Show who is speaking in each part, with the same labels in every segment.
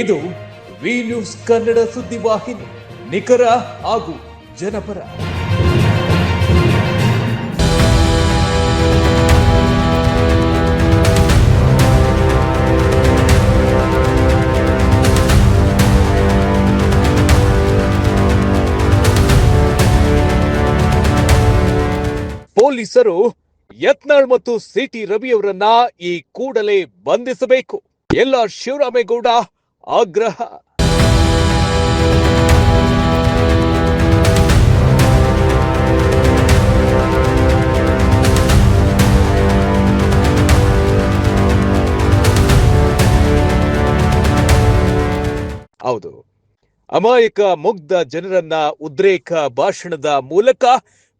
Speaker 1: ಇದು V news Kannada ಸುದ್ದಿವಾಹಿನಿ ನಿಖರ ಹಾಗೂ ಜನಪರ. ಪೊಲೀಸರು ಯತ್ನಾಳ್ ಮತ್ತು ಸಿಟಿ ರವಿಯವರನ್ನ ಈ ಕೂಡಲೇ ಬಂಧಿಸಬೇಕು. ಎಲ್ಲ ಶಿವರಾಮೇಗೌಡ ಆಗ್ರಹ. ಹೌದು. ಅಮಾಯಕ ಮುಗ್ಧ ಜನರನ್ನ ಉದ್ರೇಕ ಭಾಷಣದ ಮೂಲಕ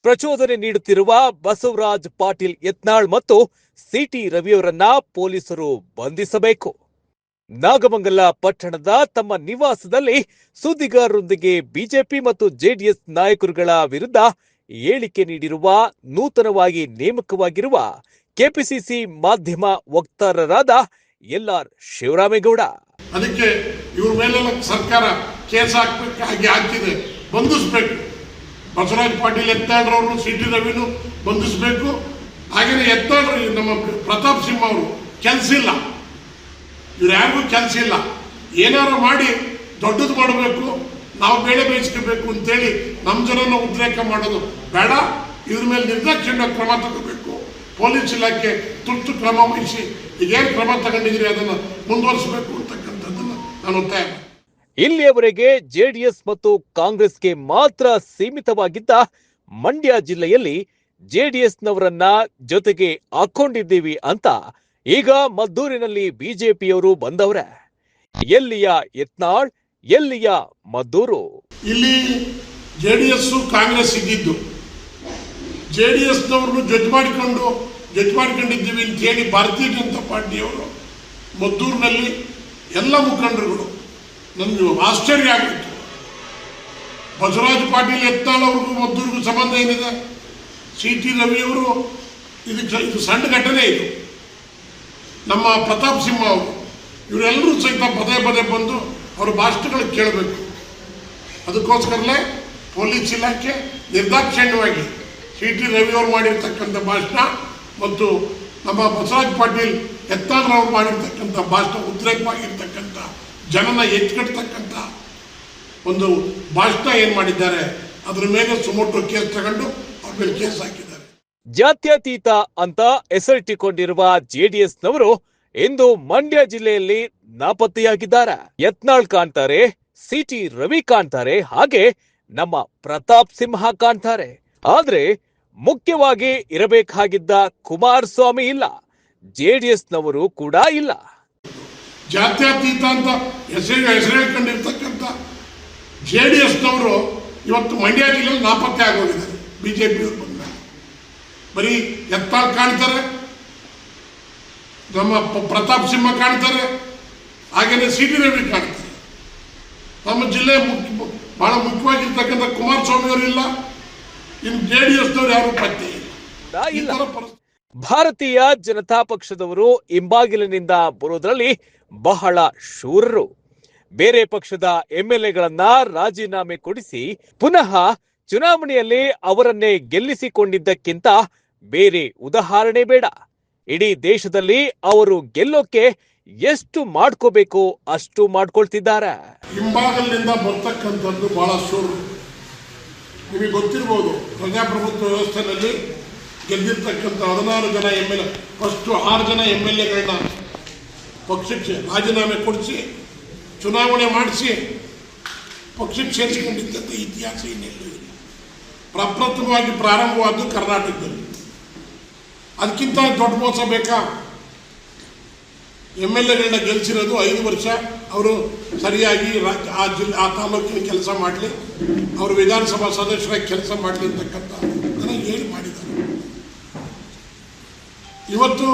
Speaker 1: ಪ್ರಚೋದನೆ ನೀಡುತ್ತಿರುವ ಬಸವರಾಜ್ ಪಾಟೀಲ್ ಯತ್ನಾಳ್ ಮತ್ತು ಸಿಟಿ ರವಿಯವರನ್ನ ಪೊಲೀಸರು ಬಂಧಿಸಬೇಕು. ನಾಗಮಂಗಲ ಪಟ್ಟಣದ ತಮ್ಮ ನಿವಾಸದಲ್ಲಿ ಸುದ್ದಿಗಾರರೊಂದಿಗೆ ಬಿಜೆಪಿ ಮತ್ತು ಜೆಡಿಎಸ್ ನಾಯಕರುಗಳ ವಿರುದ್ಧ ಹೇಳಿಕೆ ನೀಡಿರುವ ನೂತನವಾಗಿ ನೇಮಕವಾಗಿರುವ ಕೆಪಿಸಿಸಿ ಮಾಧ್ಯಮ ವಕ್ತಾರರಾದ ಎಲ್ ಆರ್ ಶಿವರಾಮೇಗೌಡ.
Speaker 2: ಅದಕ್ಕೆ ಇವ್ರ ಮೇಲೆಲ್ಲ ಸರ್ಕಾರ ಕೇಸ್ ಹಾಕ್ಬೇಕು, ಹಾಗೆ ಹಾಕ್ತಿದೆ ಬಂಧಿಸ್ಬೇಕು. ಬಸವರಾಜ ಪಾಟೀಲ್ ಎತ್ತಾಡ್ರವ್ರನ್ನು ಸಿ ಟಿ ರವಿನು ಬಂಧಿಸ್ಬೇಕು. ಹಾಗೆಯೇ ಎತ್ತಾಡ್ರಿ ನಮ್ಮ ಪ್ರತಾಪ್ ಸಿಂಹ ಅವರು. ಕೆಲಸ ಇಲ್ಲ. ಇವ್ರು ಯಾರಿಗೂ ಕೆಲಸ ಇಲ್ಲ. ಏನಾರು ಮಾಡಿ ದೊಡ್ಡದು ಮಾಡಬೇಕು, ನಾವು ಬೇಳೆ ಬೇಯಿಸ್ಕೋಬೇಕು ಅಂತೇಳಿ ನಮ್ಮ ಜನನ ಉದ್ರೇಕ ಮಾಡೋದು ಬೇಡ. ಇದ್ರ ಮೇಲೆ ನಿರ್ದಾಕ್ಷಿಣ್ಯ ಕ್ರಮ ತಗೋಬೇಕು. ಪೊಲೀಸ್ ಇಲಾಖೆ ತುರ್ತು ಕ್ರಮ ವಹಿಸಿ ಈಗೇನು ಕ್ರಮ ತಗೊಂಡಿದ್ರಿ ಅದನ್ನು ಮುಂದುವರಿಸಬೇಕು ಅಂತಕ್ಕಂಥದ್ದನ್ನು ನಾನು ಒತ್ತಾಯ
Speaker 1: ಇಲ್ಲಿಯವರೆಗೆ ಜೆಡಿಎಸ್ ಮತ್ತು ಕಾಂಗ್ರೆಸ್ಗೆ ಮಾತ್ರ ಸೀಮಿತವಾಗಿದ್ದ ಮಂಡ್ಯ ಜಿಲ್ಲೆಯಲ್ಲಿ ಜೆಡಿಎಸ್ನವರನ್ನ ಜೊತೆಗೆ ಹಾಕೊಂಡಿದ್ದೀವಿ ಅಂತ ಈಗ ಮದ್ದೂರಿನಲ್ಲಿ ಬಿಜೆಪಿಯವರು ಬಂದವ್ರೆ. ಎಲ್ಲಿಯ ಯತ್ನಾಳ್, ಎಲ್ಲಿಯ ಮದ್ದೂರು?
Speaker 2: ಇಲ್ಲಿ ಜೆ ಡಿ ಎಸ್ ಕಾಂಗ್ರೆಸ್ ಇದ್ದಿದ್ದು. ಜೆ ಡಿ ಜಜ್ ಮಾಡಿಕೊಂಡು ಜಜ್ ಮಾಡ್ಕೊಂಡಿದ್ದೀವಿ ಅಂತ ಹೇಳಿ ಭಾರತೀಯ ಜನತಾ ಪಾರ್ಟಿಯವರು ಮದ್ದೂರಿನಲ್ಲಿ ಎಲ್ಲ ಮುಖಂಡರುಗಳು. ನನಗೆ ಆಶ್ಚರ್ಯ ಆಗಿತ್ತು ಬಸವರಾಜ್ ಪಾಟೀಲ್ ಯತ್ನಾಳ್ ಅವ್ರಿಗೂ ಮದ್ದೂರಿಗೂ ಸಂಬಂಧ ಏನಿದೆ? ಸಿ ಟಿ ರವಿಯವರು ಇದಕ್ಕೆ ಇದು ಸಣ್ಣ ಘಟನೆ ಇದು. ನಮ್ಮ ಪ್ರತಾಪ್ ಸಿಂಹ ಅವರು, ಇವರೆಲ್ಲರೂ ಸಹಿತ ಪದೇ ಪದೇ ಬಂದು ಅವರ ಭಾಷಣಗಳು ಕೇಳಬೇಕು. ಅದಕ್ಕೋಸ್ಕರಲೇ ಪೊಲೀಸ್ ಇಲಾಖೆ ನಿರ್ದಾಕ್ಷಿಣ್ಯವಾಗಿ ಸಿ ಟಿ ರವಿ ಅವರು ಮಾಡಿರ್ತಕ್ಕಂಥ ಭಾಷಣ ಮತ್ತು ನಮ್ಮ ಬಸವರಾಜ್ ಪಾಟೀಲ್ ಯತ್ನಾಳ್ರವ್ರು ಮಾಡಿರ್ತಕ್ಕಂಥ ಭಾಷಣ, ಉದ್ರೇಕವಾಗಿರ್ತಕ್ಕಂಥ ಜನನ ಎತ್ಕಟ್ತಕ್ಕಂಥ ಒಂದು ಭಾಷಣ ಏನು ಮಾಡಿದ್ದಾರೆ, ಅದರ ಮೇಲೆ ಸುಮೋಟೋ ಕೇಸ್ ತಗೊಂಡು ಅವ್ರ ಮೇಲೆ ಕೇಸ್ ಹಾಕಿದ್ದಾರೆ.
Speaker 1: ಜಾತ್ಯತೀತ ಅಂತ ಹೆಸರಿಟ್ಟಿಕೊಂಡಿರುವ ಜೆಡಿಎಸ್ನವರು ಇಂದು ಮಂಡ್ಯ ಜಿಲ್ಲೆಯಲ್ಲಿ ನಾಪತ್ತೆಯಾಗಿದ್ದಾರೆ. ಯತ್ನಾಳ್ ಕಾಣ್ತಾರೆ, ಸಿಟಿ ರವಿ ಕಾಣ್ತಾರೆ, ಹಾಗೆ ನಮ್ಮ ಪ್ರತಾಪ್ ಸಿಂಹ ಕಾಣ್ತಾರೆ. ಆದ್ರೆ ಮುಖ್ಯವಾಗಿ ಇರಬೇಕಾಗಿದ್ದ ಕುಮಾರಸ್ವಾಮಿ ಇಲ್ಲ, ಜೆಡಿಎಸ್ನವರು ಕೂಡ ಇಲ್ಲ.
Speaker 2: ಜಾತ್ಯತೀತ ಅಂತ ಹೆಸರಿಗೆ ಡಿ ಎಸ್ನವರು ಇವತ್ತು ಮಂಡ್ಯ ಜಿಲ್ಲೆಯಲ್ಲಿ ನಾಪತ್ತೆ ಆಗೋಗಿದ್ದಾರೆ ಬಿ ಜೆ ಪಿಯವರು ಬಂದ್ಮೇಲೆ ಬರೀ ಎತ್ತಾಳ್ ಕಾಣ್ತಾರೆ? ನಮ್ಮ ಪ್ರತಾಪ್ ಸಿಂಹ ಕಾಣ್ತಾರೆ? ಹಾಗೇನೆ ಸಿ ಟಿ ರವಿ ಕಾಣ್ತಾರೆ. ನಮ್ಮ ಜಿಲ್ಲೆ ಮುಖ್ಯ ಬಹಳ ಮುಖ್ಯವಾಗಿರ್ತಕ್ಕಂಥ ಕುಮಾರಸ್ವಾಮಿ ಅವರು ಇಲ್ಲ ಇನ್ನು ಜೆ ಡಿ ಎಸ್ನವ್ರು ಯಾರು ಪತ್ತೆ ಇಲ್ಲ.
Speaker 1: ಭಾರತೀಯ ಜನತಾ ಪಕ್ಷದವರು ಹಿಂಬಾಗಿಲಿನಿಂದ ಬರೋದ್ರಲ್ಲಿ ಬಹಳ ಶೂರರು. ಬೇರೆ ಪಕ್ಷದ ಎಂಎಲ್ಎಗಳನ್ನ ರಾಜೀನಾಮೆ ಕೊಡಿಸಿ ಪುನಃ ಚುನಾವಣೆಯಲ್ಲಿ ಅವರನ್ನೇ ಗೆಲ್ಲಿಸಿಕೊಂಡಿದ್ದಕ್ಕಿಂತ ಬೇರೆ ಉದಾಹರಣೆ ಬೇಡ. ಇಡೀ ದೇಶದಲ್ಲಿ ಅವರು ಗೆಲ್ಲೋಕೆ ಎಷ್ಟು ಮಾಡ್ಕೋಬೇಕು ಅಷ್ಟು ಮಾಡ್ಕೊಳ್ತಿದ್ದಾರೆ.
Speaker 2: ಹಿಂಭಾಗಲಿನಿಂದ ಬರ್ತಕ್ಕಂಥದ್ದು ಬಹಳ ಶೂರು. ನಿಮಗೆ ಗೊತ್ತಿರ್ಬೋದು, ಪ್ರಜಾಪ್ರಭುತ್ವ ವ್ಯವಸ್ಥೆಯಲ್ಲಿ ಗೆದ್ದಿರ್ತಕ್ಕಂಥ ಹದಿನಾರು ಜನ ಎಂ ಎಲ್ ಎ ಫಸ್ಟು ಆರು ಜನ ಎಂ ಎಲ್ ಎಗಳನ್ನ ಪಕ್ಷಕ್ಕೆ ರಾಜೀನಾಮೆ ಕೊಡಿಸಿ, ಚುನಾವಣೆ ಮಾಡಿಸಿ ಪಕ್ಷಕ್ಕೆ ಸೇರಿಸಿಕೊಂಡಿದ್ದಂಥ ಇತಿಹಾಸ ಇನ್ನೆಲ್ಲೂ ಇಲ್ಲ. ಪ್ರಪ್ರಥಮವಾಗಿ ಪ್ರಾರಂಭವಾದ್ದು ಕರ್ನಾಟಕದಲ್ಲಿ. ಅದಕ್ಕಿಂತ ದೊಡ್ಡ ಮೋಸ ಬೇಕಾ? ಎಂ ಎಲ್ ಎಗಳನ್ನ ಗೆಲ್ಲಿಸಿರೋದು ಐದು ವರ್ಷ ಅವರು ಸರಿಯಾಗಿ ಆ ಜಿಲ್ಲೆ ಆ ತಾಲೂಕಿನ ಕೆಲಸ ಮಾಡಲಿ, ಅವರು ವಿಧಾನಸಭಾ ಸದಸ್ಯರಾಗಿ ಕೆಲಸ ಮಾಡಲಿ ಅಂತಕ್ಕಂಥ ನನಗೆ ಹೇಳಿ ಮಾಡಿದ್ದಾರೆ. ಇವತ್ತು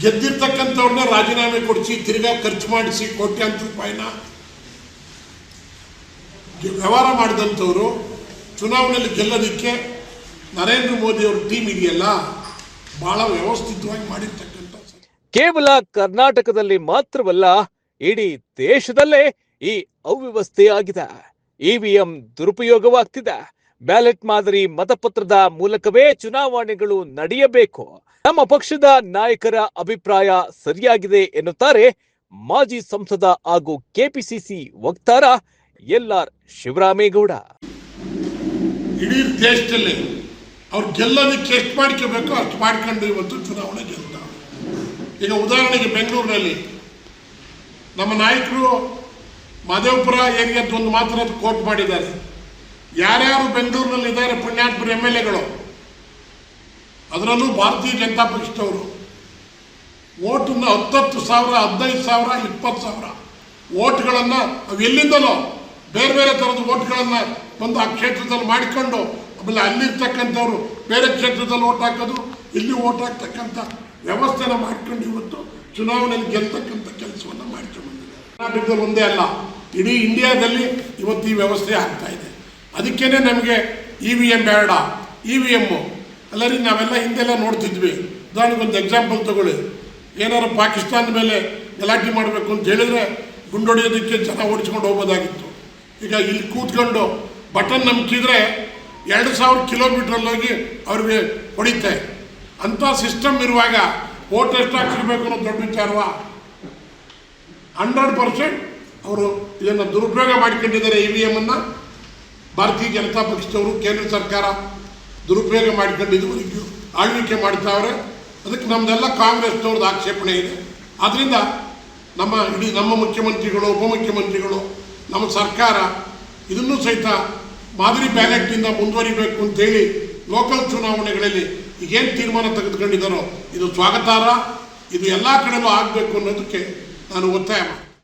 Speaker 2: ಗೆದ್ದಿರ್ತಕ್ಕಂಥವ್ರನ್ನ ರಾಜೀನಾಮೆ ಕೊಡಿಸಿ, ತಿರ್ಗಾ ಖರ್ಚು ಮಾಡಿಸಿ ಕೋಟ್ಯಾಂತರ ರೂಪಾಯಿನ ವ್ಯವಹಾರ ಮಾಡಿದಂಥವ್ರು ಚುನಾವಣೆಯಲ್ಲಿ ಗೆಲ್ಲೋದಕ್ಕೆ ನರೇಂದ್ರ ಮೋದಿ ಅವ್ರ ಟೀಮ್ ಇದೆಯಲ್ಲ, ಬಹಳ ವ್ಯವಸ್ಥಿತವಾಗಿ ಮಾಡಿರ್ತಕ್ಕಂಥ
Speaker 1: ಕೇವಲ ಕರ್ನಾಟಕದಲ್ಲಿ ಮಾತ್ರವಲ್ಲ, ಇಡೀ ದೇಶದಲ್ಲೇ ಈ ಅವ್ಯವಸ್ಥೆ ಆಗಿದೆ. ಇವಿಎಂ ದುರುಪಯೋಗವಾಗ್ತಿದೆ. ಬ್ಯಾಲೆಟ್ ಮಾದರಿ ಮತಪತ್ರದ ಮೂಲಕವೇ ಚುನಾವಣೆಗಳು ನಡೆಯಬೇಕು. ನಮ್ಮ ಪಕ್ಷದ ನಾಯಕರ ಅಭಿಪ್ರಾಯ ಸರಿಯಾಗಿದೆ ಎನ್ನುತ್ತಾರೆ ಮಾಜಿ ಸಂಸದ ಹಾಗೂ ಕೆಪಿಸಿಸಿ ವಕ್ತಾರ ಎಲ್ಆರ್ ಶಿವರಾಮೇಗೌಡ.
Speaker 2: ಇಡೀ ದೇಶದಲ್ಲಿ ಅವ್ರು ಗೆಲ್ಲೋದಕ್ಕೆ ಎಷ್ಟು ಮಾಡ್ಕೋಬೇಕೋ ಅಷ್ಟು ಮಾಡ್ಕೊಂಡು ಇವತ್ತು ಚುನಾವಣೆ ಗೆಲ್ತಾವೆ ಈಗ ಉದಾಹರಣೆಗೆ ಬೆಂಗಳೂರಿನಲ್ಲಿ ನಮ್ಮ ನಾಯಕರು ಮಾದೇವಪುರ ಏರಿಯಾದ ಒಂದು ಮಾತ್ರ ಕೋಟ್ ಮಾಡಿದ್ದಾರೆ. ಯಾರ್ಯಾರು ಬೆಂಗಳೂರಿನಲ್ಲಿ ಇದ್ದಾರೆ ಪುಣ್ಯಾತ್ಮರ ಎಂ ಎಲ್ ಎಗಳು? ಅದರಲ್ಲೂ ಭಾರತೀಯ ಜನತಾ ಪಕ್ಷದವರು. ಓಟನ್ನ ಹತ್ತತ್ತು ಸಾವಿರ, ಹದಿನೈದು ಸಾವಿರ, ಇಪ್ಪತ್ತು ಸಾವಿರ. ಓಟ್ಗಳನ್ನು ಅವು ಎಲ್ಲಿಂದಲೋ ಬೇರೆ ಬೇರೆ ಥರದ ಓಟ್ಗಳನ್ನು ಒಂದು ಆ ಕ್ಷೇತ್ರದಲ್ಲಿ ಮಾಡಿಕೊಂಡು, ಆಮೇಲೆ ಅಲ್ಲಿರ್ತಕ್ಕಂಥವ್ರು ಬೇರೆ ಕ್ಷೇತ್ರದಲ್ಲಿ ಓಟ್ ಹಾಕೋದು, ಇಲ್ಲಿ ಓಟ್ ಹಾಕ್ತಕ್ಕಂಥ ವ್ಯವಸ್ಥೆನ ಮಾಡ್ಕೊಂಡು ಇವತ್ತು ಚುನಾವಣೆಯಲ್ಲಿ ಗೆಲ್ತಕ್ಕಂಥ ಕೆಲಸವನ್ನು ಮಾಡ್ಕೊಂಡು ಕರ್ನಾಟಕದಲ್ಲಿ ಒಂದೇ ಅಲ್ಲ, ಇಡೀ ಇಂಡಿಯಾದಲ್ಲಿ ಇವತ್ತು ಈ ವ್ಯವಸ್ಥೆ ಆಗ್ತಾ ಇದೆ. ಅದಕ್ಕೇನೆ ನಮಗೆ ಇ ವಿ ಎಂ ಬೇಡ, ಇ ವಿ ಎಮ್ಮು ಅಲ್ಲರಿ, ನಾವೆಲ್ಲ ಹಿಂದೆಲ್ಲ ನೋಡ್ತಿದ್ವಿ. ಒಂದು ಎಕ್ಸಾಂಪಲ್ ತಗೊಳ್ಳಿ. ಏನಾದ್ರು ಪಾಕಿಸ್ತಾನದ ಮೇಲೆ ಗಲಾಟೆ ಮಾಡಬೇಕು ಅಂತ ಹೇಳಿದರೆ ಗುಂಡೊಡೆಯೋದಕ್ಕೆ ಜನ ಓಡಿಸ್ಕೊಂಡು ಹೋಗೋದಾಗಿತ್ತು. ಈಗ ಇಲ್ಲಿ ಕೂತ್ಕೊಂಡು ಬಟನ್ ನಂಬಿಕಿದ್ರೆ ಎರಡು ಸಾವಿರ ಕಿಲೋಮೀಟ್ರಲ್ಲಿ ಹೋಗಿ ಅವ್ರಿಗೆ ಹೊಡಿತೆ ಅಂಥ ಸಿಸ್ಟಮ್ ಇರುವಾಗ ಓಟ್ ಎಷ್ಟು ಹಾಕ್ಸಿರ್ಬೇಕು ಅನ್ನೋ ದೊಡ್ಡ ವಿಚಾರವ ಹಂಡ್ರೆಡ್ ಪರ್ಸೆಂಟ್ ಅವರು ಇದನ್ನು ದುರುಪಯೋಗ ಮಾಡಿಕೊಂಡಿದ್ದಾರೆ ಇ ವಿ ಎಮ್ಮನ್ನು ಭಾರತೀಯ ಜನತಾ ಪಕ್ಷದವರು, ಕೇಂದ್ರ ಸರ್ಕಾರ ದುರುಪಯೋಗ ಮಾಡಿಕೊಂಡಿದ್ದು ಆಳ್ವಿಕೆ ಮಾಡ್ತಾವ್ರೆ. ಅದಕ್ಕೆ ನಮ್ಮದೆಲ್ಲ ಕಾಂಗ್ರೆಸ್ನವ್ರದ್ದು ಆಕ್ಷೇಪಣೆ ಇದೆ. ಆದ್ದರಿಂದ ನಮ್ಮ ಇಡೀ ನಮ್ಮ ಮುಖ್ಯಮಂತ್ರಿಗಳು, ಉಪಮುಖ್ಯಮಂತ್ರಿಗಳು, ನಮ್ಮ ಸರ್ಕಾರ ಇದನ್ನು ಸಹಿತ ಮಾದರಿ ಬ್ಯಾಲೆಟ್ನಿಂದ ಮುಂದುವರಿಬೇಕು ಅಂತೇಳಿ ಲೋಕಲ್ ಚುನಾವಣೆಗಳಲ್ಲಿ ಈಗೇನು ತೀರ್ಮಾನ ತೆಗೆದುಕೊಂಡಿದ್ದಾರೋ, ಇದು ಸ್ವಾಗತಾರ್ಹ, ಇದು ಎಲ್ಲ ಕಡೆಯೂ ಆಗಬೇಕು ಅನ್ನೋದಕ್ಕೆ ನಾನು ಒತ್ತಾಯ